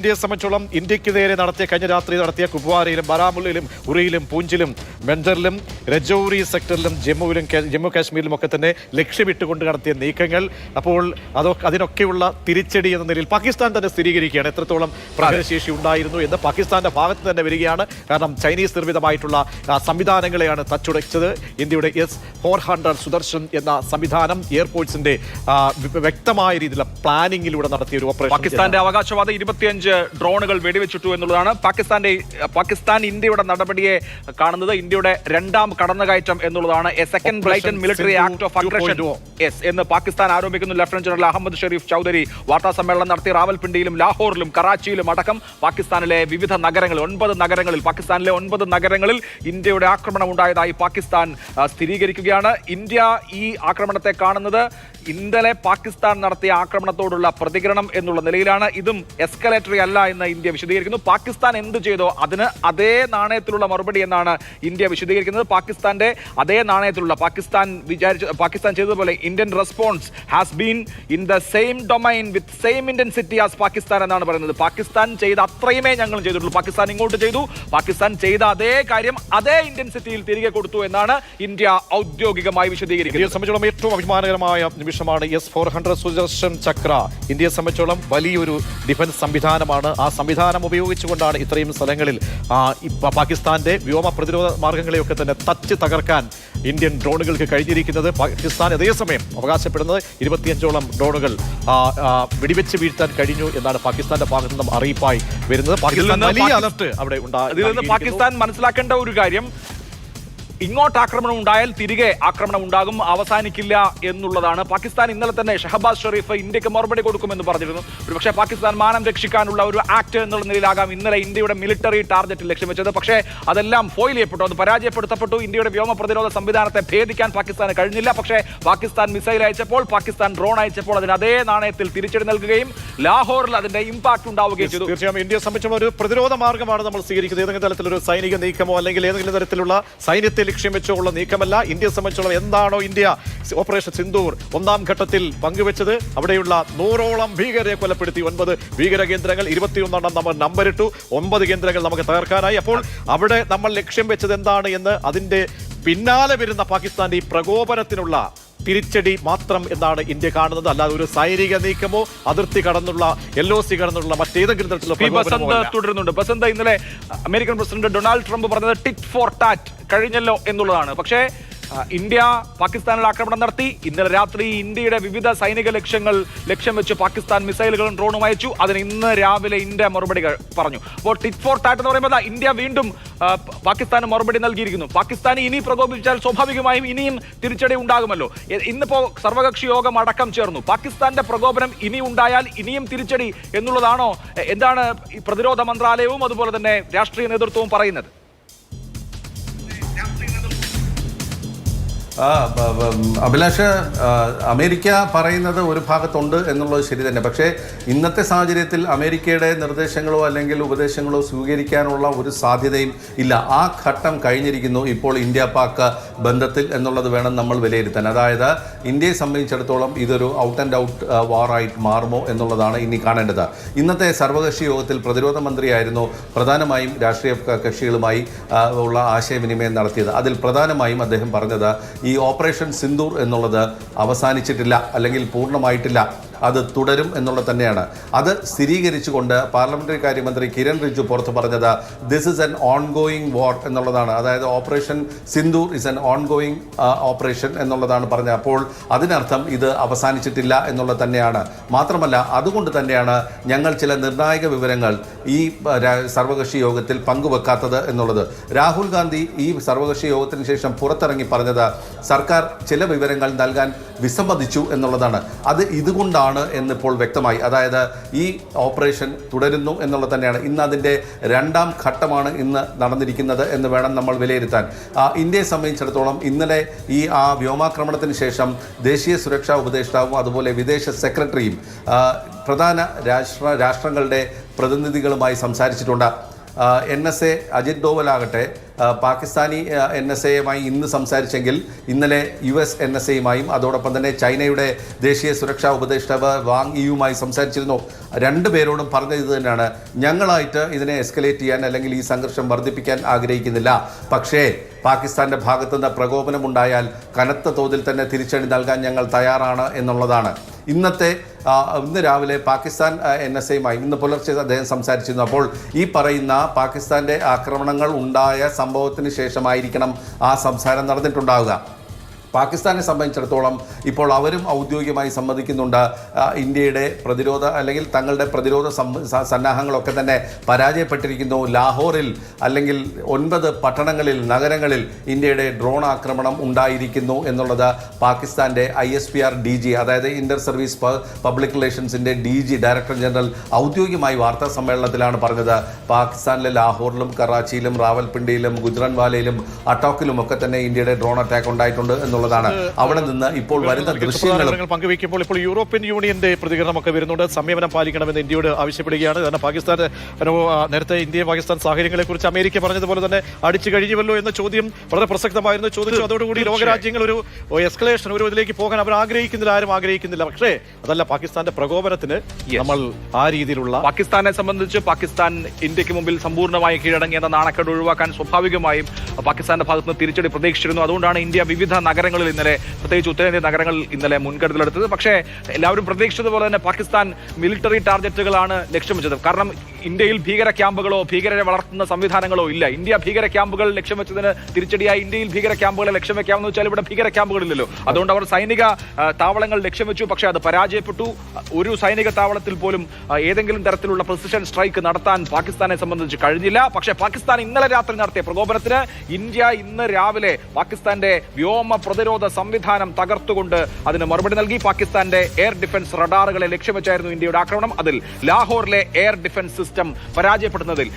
ഇന്ത്യയെ സംബന്ധിച്ചോളം ഇന്ത്യയ്ക്ക് നേരെ നടത്തിയ കഴിഞ്ഞ രാത്രി നടത്തിയ കുപ്വാരയിലും ബാരാമുള്ളയിലും ഉറിയിലും പൂഞ്ചിലും മെൻഡറിലും രജൌരി സെക്ടറിലും ജമ്മുവിലും ജമ്മു കാശ്മീരിലും ഒക്കെ തന്നെ ലക്ഷ്യമിട്ടുകൊണ്ട് നടത്തിയ നീക്കങ്ങൾ. അപ്പോൾ അതോ അതിനൊക്കെയുള്ള തിരിച്ചടി എന്ന നിലയിൽ പാകിസ്ഥാൻ തന്നെ സ്ഥിരീകരിക്കുകയാണ്. എത്രത്തോളം പ്രകടശേഷി ഉണ്ടായിരുന്നു എന്ന് പാകിസ്ഥാന്റെ ഭാഗത്ത് തന്നെ വരികയാണ്. കാരണം ചൈനീസ് നിർമ്മിതമായിട്ടുള്ള സംവിധാനങ്ങളെയാണ് തച്ചുടച്ചത്. ഇന്ത്യയുടെ എസ് ഫോർ ഹൺഡ്രഡ് സുദർശൻ എന്ന സംവിധാനം എയർപോർട്സിന്റെ വ്യക്തമായ രീതിയിലുള്ള പ്ലാനിങ്ങിലൂടെ നടത്തിയ ഒരു ഓപ്പറേഷൻ പാകിസ്ഥാന്റെ അവകാശവാദം ഇരുപത്തിയഞ്ച് ഡ്രോണുകൾ വെടിവെച്ചിട്ടു എന്നുള്ളതാണ് പാകിസ്ഥാന്റെ പാകിസ്ഥാൻ ഇന്ത്യയുടെ നടപടിയെ കാണുന്നത്. ഇന്ത്യയുടെ രണ്ടാം കടന്നുകയറ്റം എന്നുള്ളതാണ്. A second blatant military act of aggression S എന്ന് പാകിസ്ഥാൻ ആരോപിക്കുന്നു. ലഫ്റ്റനന്റ് ജനറൽ അഹമ്മദ് ഷെരീഫ് ചൗധരി വാർത്താ സമ്മേളനം നടത്തി റാവൽപിണ്ടിയിലും ലാഹോറിലും കറാച്ചിയിലും അടക്കം പാകിസ്ഥാനിലെ വിവിധ നഗരങ്ങളിൽ ഒൻപത് നഗരങ്ങളിൽ പാകിസ്ഥാനിലെ ഒൻപത് നഗരങ്ങളിൽ ഇന്ത്യയുടെ ആക്രമണം ഉണ്ടായതായി പാകിസ്ഥാൻ സ്ഥിരീകരിക്കുകയാണ്. ഇന്ത്യ ഈ ആക്രമണത്തെ കാണുന്നത് ഇന്നലെ പാകിസ്ഥാൻ നടത്തിയ ആക്രമണത്തോടുള്ള പ്രതികരണം എന്നുള്ള നിലയിലാണ് ഇതും എസ്കലേറ്ററി അല്ല എന്ന് ഇന്ത്യ വിശദീകരിക്കുന്നു. പാകിസ്ഥാൻ എന്ത് ചെയ്തോ അതിന് അതേ നാണയത്തിലുള്ള മറുപടി എന്നാണ് ഇന്ത്യ വിശദീകരിക്കുന്നത്. പാകിസ്ഥാന്റെ അതേ നാണയത്തിലുള്ള പാകിസ്ഥാൻ വിചാരിച്ച പാകിസ്ഥാൻ ചെയ്തതുപോലെ Indian response has been in the same domain with same intensity as Pakistan എന്നാണ് പറയുന്നത്. പാകിസ്ഥാൻ ചെയ്ത അത്രയുമേ ഞങ്ങൾ ചെയ്തിട്ടുള്ളൂ. പാകിസ്ഥാൻ ഇങ്ങോട്ട് ചെയ്തു. പാകിസ്ഥാൻ ചെയ്ത അതേ കാര്യം അതേ ഇന്റൻസിറ്റിയിൽ തിരികെ കൊടുത്തു എന്നാണ് ഇന്ത്യ ഔദ്യോഗികമായി വിശദീകരിക്കുന്നത്. സംബന്ധിച്ചിടത്തോളം ഏറ്റവും അഭിമാനകരമായ നിമിഷമാണ് S four hundred Sudarshan Chakra. ഇന്ത്യയെ സംബന്ധിച്ചോളം വലിയൊരു ഡിഫൻസ് സംവിധാനമാണ്. ആ സംവിധാനം ഉപയോഗിച്ചുകൊണ്ടാണ് ഇത്രയും സ്ഥലങ്ങളിൽ പാകിസ്ഥാന്റെ വ്യോമ പ്രതിരോധ മാർഗങ്ങളെയൊക്കെ തന്നെ തച്ച് തകർക്കാൻ ഇന്ത്യൻ ഡ്രോണുകൾക്ക് കഴിഞ്ഞിരിക്കുന്നത്. പാകിസ്ഥാൻ അതേസമയം അവകാശപ്പെടുന്നത് ഇരുപത്തിയഞ്ചോളം ഡ്രോണുകൾ വെടിവെച്ച് വീഴ്ത്താൻ കഴിഞ്ഞു എന്നാണ് പാകിസ്ഥാന്റെ ഭാഗത്തു നിന്നും അറിയിപ്പായി വരുന്നത്. പാകിസ്ഥാൻ അവിടെ ഉണ്ടായി പാകിസ്ഥാൻ മനസ്സിലാക്കേണ്ട ഒരു കാര്യം ഇങ്ങോട്ട് ആക്രമണം ഉണ്ടായാൽ തിരികെ ആക്രമണം ഉണ്ടാകും അവസാനിക്കില്ല എന്നുള്ളതാണ്. പാകിസ്ഥാൻ ഇന്നലെ തന്നെ ഷഹബാസ് ഷെറീഫ് ഇന്ത്യയ്ക്ക് മറുപടി കൊടുക്കുമെന്ന് പറഞ്ഞിരുന്നു. ഒരുപക്ഷെ പാകിസ്ഥാൻ മാനം രക്ഷിക്കാനുള്ള ഒരു ആക്ട് എന്നുള്ള നിലയിലാകാം ഇന്നലെ ഇന്ത്യയുടെ മിലിറ്ററി ടാർഗറ്റ് ലക്ഷ്യം വെച്ചത്. പക്ഷേ അതെല്ലാം ഫോയിൽ ചെയ്യപ്പെട്ടു. അത് പരാജയപ്പെടുത്തപ്പെട്ടു. ഇന്ത്യയുടെ വ്യോമ പ്രതിരോധ സംവിധാനത്തെ ഭേദിക്കാൻ പാകിസ്ഥാന് കഴിഞ്ഞില്ല. പക്ഷേ പാകിസ്ഥാൻ മിസൈൽ അയച്ചപ്പോൾ പാകിസ്ഥാൻ ഡ്രോൺ അയച്ചപ്പോൾ അതിന് അതേ നാണയത്തിൽ തിരിച്ചടി നൽകുകയും ലാഹോറിൽ അതിന്റെ ഇമ്പാക്ട് ഉണ്ടാവുകയും ചെയ്തു. തീർച്ചയായും ഇന്ത്യയെ സംബന്ധിച്ച ഒരു പ്രതിരോധ മാർഗമാണ് നമ്മൾ സ്വീകരിക്കുന്നത്. ഏതെങ്കിലും തരത്തിലൊരു സൈനിക നീക്കമോ അല്ലെങ്കിൽ ഏതെങ്കിലും തരത്തിലുള്ള സൈന്യത്തെ ലക്ഷ്യം വെച്ചുള്ള നീക്കമല്ല. ഇന്ത്യ സംബന്ധിച്ചുള്ള എന്താണോ ഇന്ത്യ ഓപ്പറേഷൻ സിന്ദൂർ ഒന്നാം ഘട്ടത്തിൽ പങ്കുവെച്ചത്. അവിടെയുള്ള നൂറോളം ഭീകരരെ കൊലപ്പെടുത്തി. ഒൻപത് ഭീകര കേന്ദ്രങ്ങൾ ഇരുപത്തിയൊന്നെണ്ണം നമ്മൾ നമ്പരിട്ടു. ഒമ്പത് കേന്ദ്രങ്ങൾ നമുക്ക് തകർക്കാനായി. അപ്പോൾ അവിടെ നമ്മൾ ലക്ഷ്യം വെച്ചത് എന്താണ് എന്ന് അതിന്റെ പിന്നാലെ വരുന്ന പാകിസ്ഥാന്റെ ഈ പ്രകോപനത്തിനുള്ള തിരിച്ചടി മാത്രം എന്നാണ് ഇന്ത്യ കാണുന്നത്. അല്ലാതെ ഒരു സൈനിക നീക്കമോ അതിർത്തി കടന്നുള്ള എൽ ഒ സി കടന്നുള്ള മറ്റേതെങ്കിലും തരത്തിലുള്ള തുടരുന്നുണ്ട്. ബസന്ത ഇന്നലെ അമേരിക്കൻ പ്രസിഡന്റ് ഡൊണാൾഡ് ട്രംപ് പറഞ്ഞത് ടിറ്റ് ഫോർ ടാറ്റ് കഴിഞ്ഞല്ലോ എന്നുള്ളതാണ്. പക്ഷേ ഇന്ത്യ പാകിസ്ഥാനിൽ ആക്രമണം നടത്തി. ഇന്നലെ രാത്രി ഇന്ത്യയുടെ വിവിധ സൈനിക ലക്ഷ്യങ്ങൾ ലക്ഷ്യം വെച്ച് പാകിസ്ഥാൻ മിസൈലുകളും ഡ്രോണും അയച്ചു. അതിന് ഇന്ന് രാവിലെ ഇന്ത്യ മറുപടി പറഞ്ഞു. അപ്പോൾ ടിറ്റ് ഫോർ ടാറ്റ് എന്ന് പറയുമ്പോൾ ഇന്ത്യ വീണ്ടും പാകിസ്ഥാന് മറുപടി നൽകിയിരിക്കുന്നു. പാകിസ്ഥാൻ ഇനി പ്രകോപിപ്പിച്ചാൽ സ്വാഭാവികമായും ഇനിയും തിരിച്ചടി ഉണ്ടാകുമല്ലോ. ഇന്നിപ്പോ സർവകക്ഷി യോഗം അടക്കം ചേർന്നു. പാകിസ്ഥാന്റെ പ്രകോപനം ഇനി ഉണ്ടായാൽ ഇനിയും തിരിച്ചടി എന്നുള്ളതാണോ എന്താണ് പ്രതിരോധ മന്ത്രാലയവും അതുപോലെ തന്നെ രാഷ്ട്രീയ നേതൃത്വവും പറയുന്നത്? അഭിലാഷ് അമേരിക്ക പറയുന്നത് ഒരു ഭാഗത്തുണ്ട് എന്നുള്ളത് ശരി തന്നെ. പക്ഷേ ഇന്നത്തെ സാഹചര്യത്തിൽ അമേരിക്കയുടെ നിർദ്ദേശങ്ങളോ അല്ലെങ്കിൽ ഉപദേശങ്ങളോ സ്വീകരിക്കാനുള്ള ഒരു സാധ്യതയും ഇല്ല. ആ ഘട്ടം കഴിഞ്ഞിരിക്കുന്നു ഇപ്പോൾ ഇന്ത്യ പാക് ബന്ധത്തിൽ എന്നുള്ളത് വേണം നമ്മൾ വിലയിരുത്താൻ. അതായത് ഇന്ത്യയെ സംബന്ധിച്ചിടത്തോളം ഇതൊരു ഔട്ട് ആൻഡ് ഔട്ട് വാറായിട്ട് മാറുമോ എന്നുള്ളതാണ് ഇനി കാണേണ്ടത്. ഇന്നത്തെ സർവകക്ഷി യോഗത്തിൽ പ്രതിരോധ മന്ത്രിയായിരുന്നു പ്രധാനമായും രാഷ്ട്രീയ കക്ഷികളുമായി ഉള്ള ആശയവിനിമയം നടത്തിയത്. അതിൽ പ്രധാനമായും അദ്ദേഹം പറഞ്ഞത് ഈ ഓപ്പറേഷൻ സിന്ദൂർ എന്നുള്ളത് അവസാനിച്ചിട്ടില്ല അല്ലെങ്കിൽ പൂർണമായിട്ടില്ല. അത് തുടരും എന്നുള്ളത് തന്നെയാണ്. അത് സ്ഥിരീകരിച്ചുകൊണ്ട് പാർലമെന്ററി കാര്യമന്ത്രി കിരൺ റിജു പുറത്ത് പറഞ്ഞത് this is an ongoing war എന്നുള്ളതാണ്. അതായത് operation Sindoor is an ongoing operation എന്നുള്ളതാണ് പറഞ്ഞത്. അപ്പോൾ അതിനർത്ഥം ഇത് അവസാനിച്ചിട്ടില്ല എന്നുള്ളത് തന്നെയാണ്. മാത്രമല്ല അതുകൊണ്ട് തന്നെയാണ് ഞങ്ങൾ ചില നിർണായക വിവരങ്ങൾ ഈ സർവകക്ഷി യോഗത്തിൽ പങ്കുവെക്കാത്തത് എന്നുള്ളത്. രാഹുൽ ഗാന്ധി ഈ സർവകക്ഷി യോഗത്തിന് ശേഷം പുറത്തിറങ്ങി പറഞ്ഞത് സർക്കാർ ചില വിവരങ്ങൾ നൽകാൻ വിസമ്മതിച്ചു എന്നുള്ളതാണ്. അത് ഇതുകൊണ്ടാണ് എന്നിപ്പോൾ വ്യക്തമായി. അതായത് ഈ ഓപ്പറേഷൻ തുടരുന്നു എന്നുള്ളത് തന്നെയാണ്. ഇന്ന് അതിന്റെ രണ്ടാം ഘട്ടമാണ് ഇന്ന് നടന്നിരിക്കുന്നത് എന്ന് വേണം നമ്മൾ വിലയിരുത്താൻ. ഇന്ത്യയെ സംബന്ധിച്ചിടത്തോളം ഇന്നലെ ഈ ആ വ്യോമാക്രമണത്തിന് ശേഷം ദേശീയ സുരക്ഷാ ഉപദേഷ്ടാവും അതുപോലെ വിദേശ സെക്രട്ടറിയും പ്രധാന രാഷ്ട്ര രാഷ്ട്രങ്ങളുടെ പ്രതിനിധികളുമായി സംസാരിച്ചിട്ടുണ്ട്. എൻ എസ് എ അജിത് ഡോവലാകട്ടെ പാകിസ്ഥാനി എൻ എസ് എയുമായി ഇന്ന് സംസാരിച്ചെങ്കിൽ ഇന്നലെ യു എസ് എൻ എസ് എയുമായും അതോടൊപ്പം തന്നെ ചൈനയുടെ ദേശീയ സുരക്ഷാ ഉപദേഷ്ടാവ് വാങ് ഇയുമായി സംസാരിച്ചിരുന്നു. രണ്ടുപേരോടും പറഞ്ഞത് ഇത് തന്നെയാണ്. ഞങ്ങളായിട്ട് ഇതിനെ എസ്കലേറ്റ് ചെയ്യാൻ അല്ലെങ്കിൽ ഈ സംഘർഷം വർദ്ധിപ്പിക്കാൻ ആഗ്രഹിക്കുന്നില്ല. പക്ഷേ പാകിസ്ഥാന്റെ ഭാഗത്തുനിന്ന് പ്രകോപനമുണ്ടായാൽ കനത്ത തോതിൽ തന്നെ തിരിച്ചടി നൽകാൻ ഞങ്ങൾ തയ്യാറാണ് എന്നുള്ളതാണ്. ഇന്നത്തെ ഇന്ന് രാവിലെ പാകിസ്ഥാൻ എൻ എസ് എയുമായി ഇന്ന് പുലർച്ചെ അദ്ദേഹം സംസാരിച്ചിരുന്നു. അപ്പോൾ ഈ പറയുന്ന പാകിസ്ഥാന്റെ ആക്രമണങ്ങൾ ഉണ്ടായ സംഭവത്തിന് ശേഷമായിരിക്കണം ആ സംസാരം നടന്നിട്ടുണ്ടാവുക. പാകിസ്ഥാനെ സംബന്ധിച്ചിടത്തോളം ഇപ്പോൾ അവരും ഔദ്യോഗികമായി സമ്മതിക്കുന്നുണ്ട്. ഇന്ത്യയുടെ പ്രതിരോധ അല്ലെങ്കിൽ തങ്ങളുടെ പ്രതിരോധ സന്നാഹങ്ങളൊക്കെ തന്നെ പരാജയപ്പെട്ടിരിക്കുന്നു. ലാഹോറിൽ അല്ലെങ്കിൽ ഒൻപത് പട്ടണങ്ങളിൽ നഗരങ്ങളിൽ ഇന്ത്യയുടെ ഡ്രോൺ ആക്രമണം ഉണ്ടായിരിക്കുന്നു എന്നുള്ളത് പാകിസ്ഥാന്റെ I S P R D G അതായത് ഇന്റർ സർവീസ് പബ്ലിക് റിലേഷൻസിന്റെ ഡി ജി ഡയറക്ടർ ജനറൽ ഔദ്യോഗികമായി വാർത്താ സമ്മേളനത്തിലാണ് പറഞ്ഞത്. പാകിസ്ഥാനിലെ ലാഹോറിലും കറാച്ചിയിലും റാവൽപിണ്ടിയിലും ഗുജറൻവാലയിലും അട്ടോക്കിലും ഒക്കെ തന്നെ ഇന്ത്യയുടെ ഡ്രോൺ അറ്റാക്ക് ഉണ്ടായിട്ടുണ്ട് എന്നുള്ളതാണ് അവിടെ നിന്ന് ഇപ്പോൾ വരുന്ന ദൃശ്യങ്ങൾ. വിവരങ്ങൾ പങ്കുവയ്ക്കുമ്പോൾ ഇപ്പോൾ യൂറോപ്യൻ യൂണിയന്റെ പ്രതികരണമൊക്കെ വരുന്നുണ്ട്. സംയമനം പാലിക്കണമെന്ന് ഇന്ത്യയോട് ആവശ്യപ്പെടുകയാണ്. കാരണം പാകിസ്ഥാൻ നേരത്തെ ഇന്ത്യ പാകിസ്ഥാൻ സാഹചര്യങ്ങളെ കുറിച്ച് അമേരിക്ക പറഞ്ഞതുപോലെ തന്നെ അടിച്ചു കഴിഞ്ഞുവല്ലോ എന്ന ചോദ്യം വളരെ പ്രസക്തമായിരുന്നു. ചോദിച്ചു. അതോടുകൂടി ലോകരാജ്യങ്ങൾ ഒരു എസ്കലേഷൻ ഒരു ഇതിലേക്ക് പോകാൻ അവർ ആഗ്രഹിക്കുന്നില്ല. ആരും ആഗ്രഹിക്കുന്നില്ല. പക്ഷേ അതല്ല പാകിസ്ഥാന്റെ പ്രകോപനത്തിന് നമ്മൾ ആ രീതിയിലുള്ള പാകിസ്ഥാനെ സംബന്ധിച്ച് പാകിസ്ഥാൻ ഇന്ത്യയ്ക്ക് മുമ്പിൽ സമ്പൂർണമായി കീഴടങ്ങിയ നാണക്കേട് ഒഴിവാക്കാൻ സ്വാഭാവികമായും പാകിസ്ഥാന്റെ ഭാഗത്ത് നിന്ന് തിരിച്ചടി പ്രതീക്ഷിച്ചിരുന്നു. അതുകൊണ്ടാണ് ഇന്ത്യ വിവിധ നഗരങ്ങളിൽ ഇന്നലെ പ്രത്യേകിച്ച് ഉത്തരേന്ത്യൻ നഗരങ്ങളിൽ ഇന്നലെ മുൻകരുതലെടുത്തത്. പക്ഷേ എല്ലാവരും പ്രതീക്ഷിച്ചതുപോലെ തന്നെ പാകിസ്ഥാൻ മിലിറ്ററി ടാർഗറ്റുകളാണ് ലക്ഷ്യം വെച്ചത്. കാരണം ഇന്ത്യയിൽ ഭീകര ക്യാമ്പുകളോ ഭീകരരെ വളർത്തുന്ന സംവിധാനങ്ങളോ ഇല്ല. ഇന്ത്യ ഭീകര ക്യാമ്പുകൾ ലക്ഷ്യം വെച്ചതിന് തിരിച്ചടിയായി ഇന്ത്യയിൽ ഭീകര ക്യാമ്പുകളെ ലക്ഷ്യം വെക്കാമെന്ന് വെച്ചാൽ ഇവിടെ ഭീകര ക്യാമ്പുകളില്ലല്ലോ. അതുകൊണ്ട് അവർ സൈനിക താവളങ്ങൾ ലക്ഷ്യം വെച്ചു. പക്ഷേ അത് പരാജയപ്പെട്ടു. ഒരു സൈനിക താവളത്തിൽ പോലും ഏതെങ്കിലും തരത്തിലുള്ള പ്രസിഷൻ സ്ട്രൈക്ക് നടത്താൻ പാകിസ്ഥാനെ സംബന്ധിച്ച് കഴിഞ്ഞില്ല. പക്ഷേ പാകിസ്ഥാൻ ഇന്നലെ രാത്രി നടത്തിയ പ്രകോപനത്തിന് ഇന്ത്യ ഇന്ന് രാവിലെ പാകിസ്ഥാന്റെ വ്യോമ പ്രതിരോധ സംവിധാനം തകർത്തുകൊണ്ട് അതിന് മറുപടി നൽകി. പാകിസ്ഥാന്റെ എയർ ഡിഫൻസ് റഡാറുകളെ ലക്ഷ്യം വെച്ചായിരുന്നു ഇന്ത്യയുടെ ആക്രമണം. അതിൽ ലാഹോറിലെ എയർ ഡിഫൻസ് സിസ്റ്റം പരാജയപ്പെടുന്നതിൽ.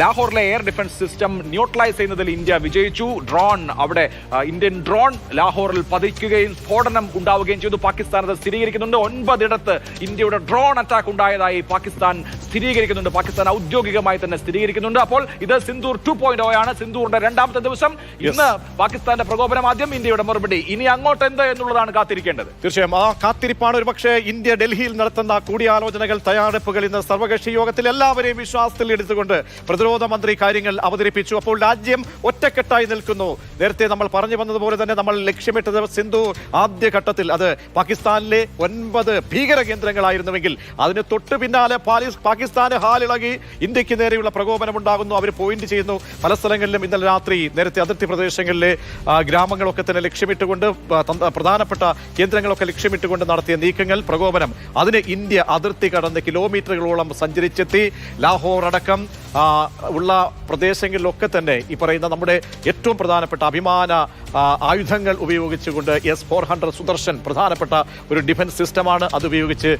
ലാഹോറിലെ എയർ ഡിഫൻസ് സിസ്റ്റം ന്യൂട്രലൈസ് ചെയ്യുന്നതിൽ ഇന്ത്യ വിജയിച്ചു. ഡ്രോൺ അവിടെ ഇന്ത്യൻ ഡ്രോൺ ലാഹോറിൽ പതിക്കുകയും സ്ഫോടനം ഉണ്ടാവുകയും ചെയ്തു. പാകിസ്ഥാൻ അത് സ്ഥിരീകരിക്കുന്നുണ്ട്. ഒൻപതിടത്ത് ഇന്ത്യയുടെ ഡ്രോൺ അറ്റാക്ക് ഉണ്ടായതായി പാകിസ്ഥാൻ സ്ഥിരീകരിക്കുന്നുണ്ട്. പാകിസ്ഥാൻ ഔദ്യോഗികമായി തന്നെ സ്ഥിരീകരിക്കുന്നുണ്ട്. അപ്പോൾ ഇത് സിന്ദൂർ ടു പോയിന്റ് ആണ്. സിന്ദൂറിന്റെ രണ്ടാമത്തെ ദിവസം. ഇന്ന് പാകിസ്ഥാന്റെ പ്രകോപനം ആദ്യം ഇന്ത്യയുടെ മറുപടി. ഇനി അങ്ങോട്ട് എന്ത് എന്നുള്ളതാണ് കാത്തിരിക്കേണ്ടത്. തീർച്ചയായും ആ കാത്തിരിപ്പാണ് ഒരുപക്ഷെ ഇന്ത്യ ഡൽഹിയിൽ നടത്തുന്ന കൂടിയാലോചനകൾ തയ്യാറെടുപ്പുകൾ ഇന്ന് സർവകക്ഷി യോഗത്തിൽ എല്ലാവരെയും വിശ്വാസത്തിൽ എടുത്തുകൊണ്ട് പ്രതിരോധ മന്ത്രി കാര്യങ്ങൾ അവതരിപ്പിച്ചു. അപ്പോൾ രാജ്യം ഒറ്റക്കെട്ടായി നിൽക്കുന്നു. നേരത്തെ നമ്മൾ പറഞ്ഞു വന്നതുപോലെ തന്നെ നമ്മൾ ലക്ഷ്യമിട്ടത് സിന്ധു ആദ്യഘട്ടത്തിൽ അത് പാകിസ്ഥാനിലെ ഒൻപത് ഭീകര കേന്ദ്രങ്ങളായിരുന്നുവെങ്കിൽ അതിന് തൊട്ടു പിന്നാലെ പാകിസ്ഥാന് ഹാലിളകി ഇന്ത്യയ്ക്ക് നേരെയുള്ള പ്രകോപനം ഉണ്ടാകുന്നു. അവർ പോയിന്റ് ചെയ്യുന്നു. പല സ്ഥലങ്ങളിലും ഇന്നലെ രാത്രി നേരത്തെ അതിർത്തി പ്രദേശങ്ങളിലെ ഗ്രാമങ്ങളൊക്കെ തന്നെ ലക്ഷ്യമിട്ടുകൊണ്ട് പ്രധാനപ്പെട്ട കേന്ദ്രങ്ങളൊക്കെ ലക്ഷ്യമിട്ടുകൊണ്ട് നടത്തിയ നീക്കങ്ങൾ പ്രകോപനം അതിന് ഇന്ത്യ അതിർത്തി കടന്ന് കിലോമീറ്ററുകളോളം സഞ്ചരിച്ചെത്തി. ലാഹോർ അടക്കം ഉള്ള പ്രദേശങ്ങളിലൊക്കെ തന്നെ ഈ പറയുന്ന നമ്മുടെ ഏറ്റവും പ്രധാനപ്പെട്ട അഭിമാന ആയുധങ്ങൾ ഉപയോഗിച്ചുകൊണ്ട് എസ് ഫോർ ഹൺഡ്രഡ് സുദർശൻ പ്രധാനപ്പെട്ട ഒരു ഡിഫൻസ് സിസ്റ്റമാണ്. അത് ഉപയോഗിച്ച്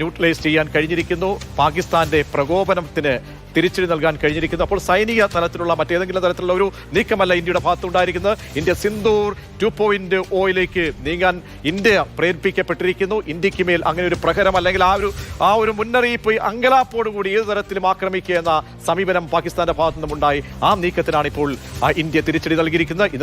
ന്യൂട്രലൈസ് ചെയ്യാൻ കഴിഞ്ഞിരിക്കുന്നു. പാകിസ്ഥാന്റെ പ്രകോപനത്തിന് തിരിച്ചടി നൽകാൻ കഴിഞ്ഞിരിക്കുന്നത് അപ്പോൾ സൈനിക തലത്തിലുള്ള മറ്റേതെങ്കിലും തരത്തിലുള്ള ഒരു നീക്കമല്ല ഇന്ത്യയുടെ ഭാഗത്തുണ്ടായിരിക്കുന്നത്. ഇന്ത്യ സിന്ധൂർ ടു പോയിന്റ് ഓയിലേക്ക് നീങ്ങാൻ ഇന്ത്യ പ്രേരിപ്പിക്കപ്പെട്ടിരിക്കുന്നു. ഇന്ത്യയ്ക്ക് മേൽ അങ്ങനെ ഒരു പ്രഹരം അല്ലെങ്കിൽ ആ ഒരു ആ ഒരു മുന്നറിയിപ്പ് അങ്കലാപ്പോടുകൂടി ഏത് തരത്തിലും ആക്രമിക്കുക എന്ന സമീപനം പാകിസ്ഥാന്റെ ഭാഗത്തു നിന്നുമുണ്ടായി ആ നീക്കത്തിനാണ് ഇപ്പോൾ ഇന്ത്യ തിരിച്ചടി നൽകിയിരിക്കുന്നത്.